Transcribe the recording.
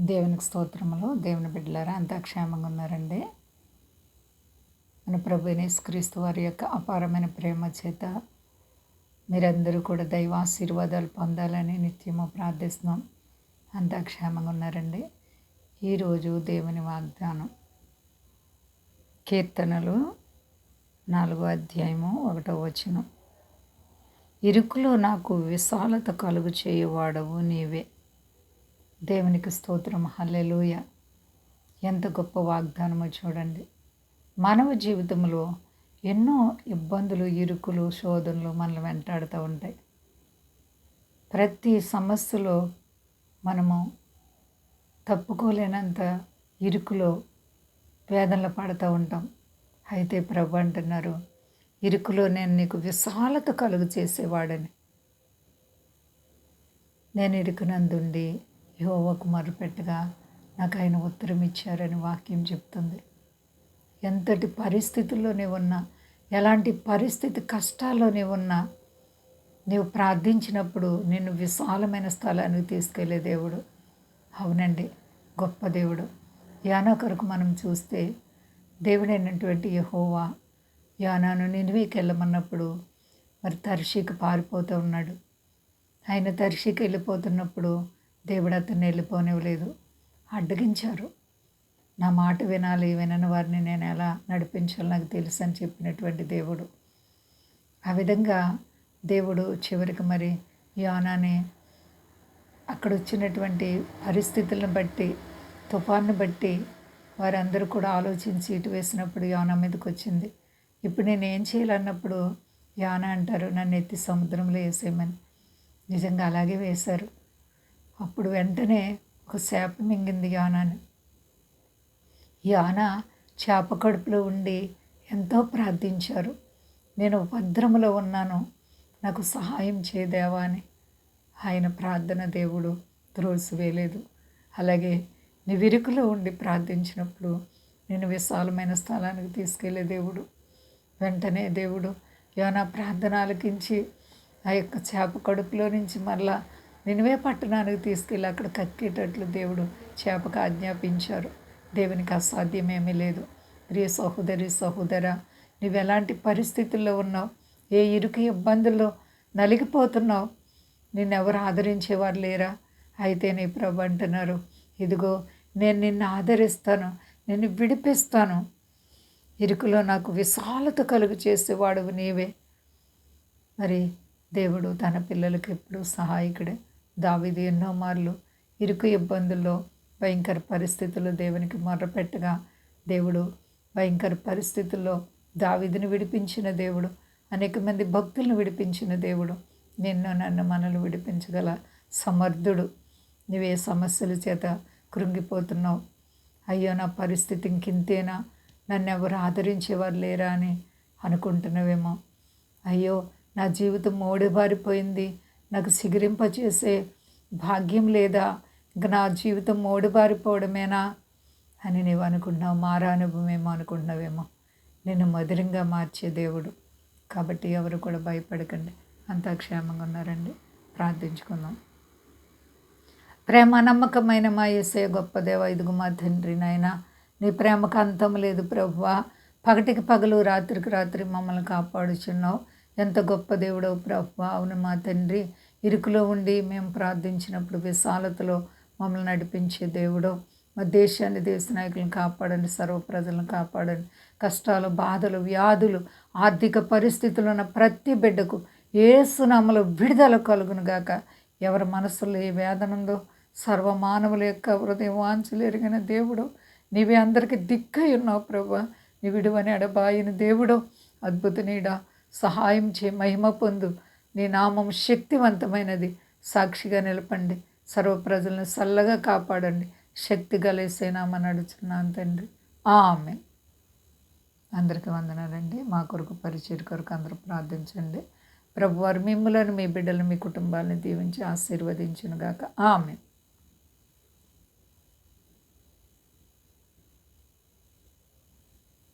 దేవునికి స్తోత్రములు. దేవుని బిడ్డలారా అంతా క్షేమంగా ఉన్నారండి. మన ప్రభు క్రీస్తు వారి యొక్క అపారమైన ప్రేమ చేత మీరందరూ కూడా దైవాశీర్వాదాలు పొందాలని నిత్యము ప్రార్థిస్తున్నాం. అంతా క్షేమంగా ఉన్నారండి. ఈరోజు దేవుని వాగ్దానం. కీర్తనలు నాలుగో అధ్యాయము ఒకటో వచనం. ఇరుకులో నాకు విశాలత కలుగు చేయువాడవు నీవే. దేవునికి స్తోత్రం. హల్లెలూయ. ఎంత గొప్ప వాగ్దానమో చూడండి. మానవ జీవితంలో ఎన్నో ఇబ్బందులు ఇరుకులు శోధనలు మనల్ని వెంటాడుతూ ఉంటాయి. ప్రతి సమస్యలో మనము తప్పుకోలేనంత ఇరుకులో వేదనలు పడుతూ ఉంటాం. అయితే ప్రభు అంటున్నారు ఇరుకులో నేను నీకు విశాలత కలుగు చేసేవాడని నేను ఇరుకునందుండి యహోవకు మొరపెట్టగా నాకు ఆయన ఉత్తరం ఇచ్చారని వాక్యం చెప్తుంది. ఎంతటి పరిస్థితుల్లోనే ఉన్నా ఎలాంటి పరిస్థితి కష్టాల్లోనే ఉన్నా నీవు ప్రార్థించినప్పుడు నిన్ను విశాలమైన స్థలానికి తీసుకెళ్ళే దేవుడు. అవునండి గొప్ప దేవుడు. యానా కొరకు మనం చూస్తే దేవుడైనటువంటి యహోవా యానాను నినివేకి వెళ్ళమన్నప్పుడు మరి తర్షికి పారిపోతూ ఉన్నాడు. ఆయన తర్షికి వెళ్ళిపోతున్నప్పుడు దేవుడు అతన్ని వెళ్ళిపోనివ్వలేదు. అడ్డగించారు. నా మాట వినాలి వినని వారిని నేను ఎలా నడిపించాలో నాకు తెలుసు అని చెప్పినటువంటి దేవుడు. ఆ విధంగా దేవుడు చివరికి మరి యోనాని అక్కడ వచ్చినటువంటి పరిస్థితులను బట్టి తుఫాన్ను బట్టి వారందరూ కూడా ఆలోచించి ఇటు వేసినప్పుడు యోనా మీదకి వచ్చింది. ఇప్పుడు నేను ఏం చేయాలన్నప్పుడు యాన అంటారు నన్ను ఎత్తి సముద్రంలో వేసేయమని. నిజంగా అలాగే వేశారు. అప్పుడు వెంటనే ఒక చేప మింగింది యానాని. యాన చేప కడుపులో ఉండి ఎంతో ప్రార్థించారు. నేను భద్రములో ఉన్నాను. నాకు సహాయం చేయదేవా అని. ఆయన ప్రార్థన దేవుడు త్రోసివేయలేదు అలాగే నీ విరుకులో ఉండి ప్రార్థించినప్పుడు నేను విశాలమైన స్థలానికి తీసుకెళ్ళే దేవుడు. వెంటనే దేవుడు యోనా ప్రార్థన ఆలకించి ఆ యొక్క చేప కడుపులో నుంచి మళ్ళా నినివే పట్టణానికి తీసుకెళ్ళి అక్కడ కక్కేటట్లు దేవుడు చేపకు ఆజ్ఞాపించారు. దేవునికి అసాధ్యమేమీ లేదు. ప్రియ సహోదరి సహోదర నువ్వు ఎలాంటి పరిస్థితుల్లో ఉన్నావు? ఏ ఇరుకు ఇబ్బందుల్లో నలిగిపోతున్నావు? నిన్నెవరు ఆదరించేవారు లేరా? అయితే నీ ప్రభు అంటున్నారు ఇదిగో నేను నిన్ను ఆదరిస్తాను నిన్ను విడిపిస్తాను. ఇరుకులో నాకు విశాలత కలుగు చేసేవాడు నీవే. మరి దేవుడు తన పిల్లలకి ఎప్పుడు సహాయకుడే. దావిది ఎన్నో మార్లు ఇరుకు ఇబ్బందుల్లో భయంకర పరిస్థితులు దేవునికి మొర్రపెట్టగా దేవుడు భయంకర పరిస్థితుల్లో దావిదిని విడిపించిన దేవుడు అనేక మంది భక్తులను విడిపించిన దేవుడు నిన్ను నన్ను మనల్ని విడిపించగల సమర్థుడు. నువ్వే సమస్యల చేత కృంగిపోతున్నావు. అయ్యో నా పరిస్థితి ఇంకింతేనా? నన్ను ఎవరు ఆదరించేవారు లేరా అని అనుకుంటున్నావేమో. అయ్యో నా జీవితం మోడిబారిపోయింది. నాకు సిగిరింప చేసే భాగ్యం లేదా? ఇంక నా జీవితం మోడుబారిపోవడమేనా అని నీవు అనుకుంటున్నావు మారా అనుభవమేమో అనుకుంటున్నావేమో. నిన్ను మధురంగా మార్చే దేవుడు. కాబట్టి ఎవరు కూడా భయపడకండి. అంతా క్షేమంగా ఉన్నారండి. ప్రార్థించుకుందాం. ప్రేమ నమ్మకమైన మా ఏసే గొప్ప దేవ ఇదిగు మా తండ్రి నాయన. నీ ప్రేమకు అంతం లేదు ప్రభువా. పగటికి పగలు రాత్రికి రాత్రి మమ్మల్ని కాపాడుచున్నావు. ఎంత గొప్ప దేవుడవు ప్రభు అవును మా తండ్రి. ఇరుకులో ఉండి మేము ప్రార్థించినప్పుడు విశాలతలో మమ్మల్ని నడిపించే దేవుడు. మా దేశాన్ని దేశ నాయకులను కాపాడండి సర్వ ప్రజలను కాపాడండి. కష్టాలు బాధలు వ్యాధులు ఆర్థిక పరిస్థితులు ఉన్న ప్రతి బిడ్డకు ఏసునామలు విడుదల కలుగును గాక. ఎవరి మనసులో ఏ వేదన ఉందో సర్వమానవుల యొక్క హృదయం వాంచలు ఎరిగిన దేవుడు. నీవే అందరికీ దిక్కై ఉన్నావు ప్రభా. నీ విడువని అడబాయిన దేవుడు. అద్భుత నీడ సహాయం చే మహిమ పొందు. నీ నామం శక్తివంతమైనది. సాక్షిగా నిలపండి. సర్వ ప్రజలను చల్లగా కాపాడండి. శక్తి గలేసేనామని నడుచున్నాను తండ్రి. ఆమె అందరికీ వందనాలండి. మా కొరకు పరిచయ కొరకు అందరూ ప్రార్థించండి. ప్రభు వారు మిమ్మలను మీ బిడ్డలు మీ కుటుంబాలను దీవించి ఆశీర్వదించునుగాక. ఆమె